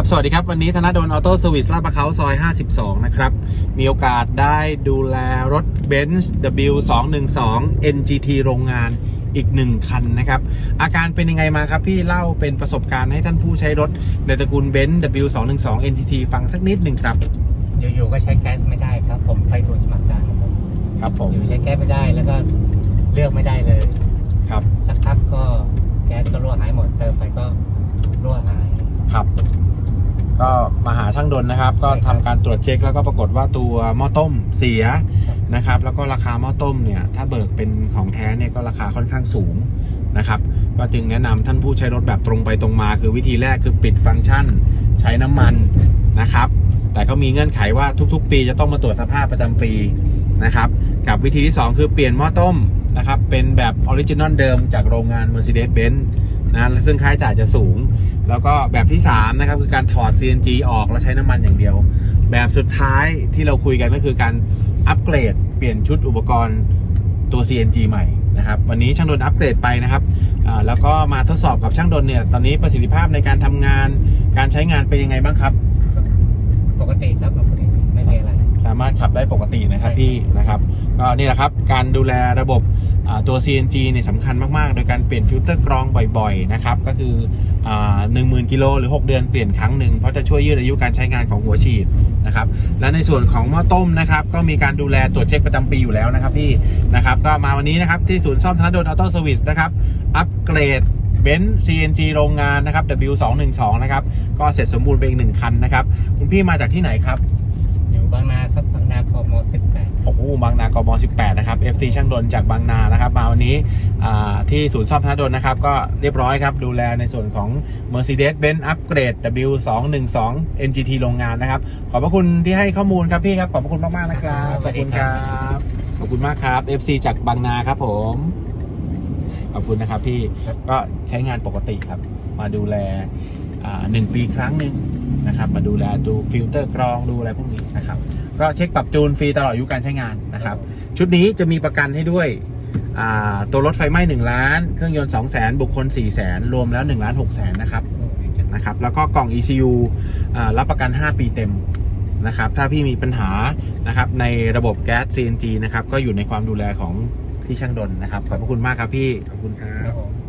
ครับ สวัสดีครับ วันนี้ธนดลออโต้เซอร์วิสลาดประเขาซอย 52 นะครับ มีโอกาสได้ดูแลรถ Benz W212 NGT โรงงานอีกหนึ่งคันนะครับ อาการเป็นยังไงมาครับ พี่เล่าเป็นประสบการณ์ให้ท่านผู้ใช้รถ ในตระกูล Benz W212 NGT ฟังสักนิดหนึ่งครับ อยู่ๆก็ใช้แก๊สไม่ได้ครับ ผมไปทูลสมัครใจครับผมครับผมอยู่ใช้แก๊สไม่ได้แล้วก็เลือกไม่ได้เลย ครับ สักพักก็แก๊สก็รั่วหายหมดเติมไปก็รั่วหาย ครับ ก็มาหา ช่างดนนะครับ ก็ทำการตรวจเช็คแล้วก็ปรากฏว่าตัวหม้อต้มเสียนะครับ แล้วก็ราคาหม้อต้มเนี่ยถ้าเบิกเป็นของแท้เนี่ยก็ราคาค่อนข้างสูงนะครับ ก็จึงแนะนำท่านผู้ใช้รถแบบตรงไปตรงมา คือวิธีแรกคือปิดฟังก์ชัน ใช้น้ำมันนะครับ แต่ก็มีเงื่อนไขว่าทุกๆ ปีจะต้องมาตรวจสภาพประจำปีนะครับ กับวิธีที่ 2 คือเปลี่ยนหม้อต้มนะครับเป็นแบบออริจินอลเดิมจากโรงงาน Mercedes-Benz นะซึ่งค่าใช้จ่ายจะสูง แล้วก็แบบที่ 3 นะครับ คือการถอด CNG ออกแล้วใช้น้ำมันอย่างเดียว แบบสุดท้ายที่เราคุยกันก็คือการอัปเกรด เปลี่ยนชุดอุปกรณ์ตัว CNG ใหม่นะครับ วันนี้ช่างดนอัปเกรดไปนะครับอ่าแล้วก็มาทดสอบกับช่างดนเนี่ย ตอนนี้ประสิทธิภาพในการทำงาน การใช้งานเป็นยังไงบ้างครับ ปกติครับปกติไม่มีอะไร สามารถขับได้ปกตินะครับใช่พี่นะครับ ก็นี่แหละครับ การดูแลระบบอ่า ตัว CNG เนี่ยสำคัญมากๆ โดยการเปลี่ยนฟิลเตอร์กรองบ่อยๆ นะครับ ก็คือหนึ่งหมื่นกิโลหรือ 6 เดือนเปลี่ยนครั้งหนึ่ง เพราะจะช่วยยืดอายุการใช้งานของหัวฉีดนะครับ และในส่วนของหม้อต้มนะครับ ก็มีการดูแลตรวจเช็คประจำปีอยู่แล้วนะครับพี่นะครับ ก็มาวันนี้นะครับที่ศูนย์ซ่อมธนดลออโต้เซอร์วิสนะครับ อัปเกรดเบนซ์ CNG โรงงานนะครับ W212 นะครับ ก็เสร็จสมบูรณ์ไปอีกหนึ่งคันนะครับ คุณพี่มาจากที่ไหนครับ อยู่บางนาครับบางนาพม สิบแปดโอ้โหบางนากม18 นะครับ FC ช่างดนจากบางนานะครับมาวันนี้อ่าที่ศูนย์ซ่อมธนดลนะครับ ก็เรียบร้อยครับ ดูแลในส่วนของ Mercedes-Benz Upgrade W212 NGT โรงงานนะครับ ขอบพระคุณที่ให้ข้อมูลครับพี่ครับ ขอบพระคุณมากๆนะครับขอบคุณครับขอบคุณมากครับ FC จากบางนาครับผมขอบคุณนะครับพี่ก็ใช้งานปกติครับ มาดูแลอ่า หนึ่งปีครั้งหนึ่งนะครับ มาดูแลดูฟิลเตอร์กรองดูอะไรพวกนี้นะครับ ก็เช็คปรับจูนฟรีตลอดอายุการใช้งานนะครับ ชุดนี้จะมีประกันให้ด้วยตัวรถไฟไหม้1ล้าน เครื่องยนต์2 0 0 0 0 0บุคคล4 0 0 0 0รวมแล้ว1ล้าน6แสนนะครับนะครับ แล้วก็กล่อง ECU อรับประกัน 5 ปีเต็มนะครับ ถ้าพี่มีปัญหานะครับในระบบแก๊ส CNG นะครับ ก็อยู่ในความดูแลของที่ช่างดนนะครับ ขอบพระคุณมากครับพี่ ขอบคุณครับ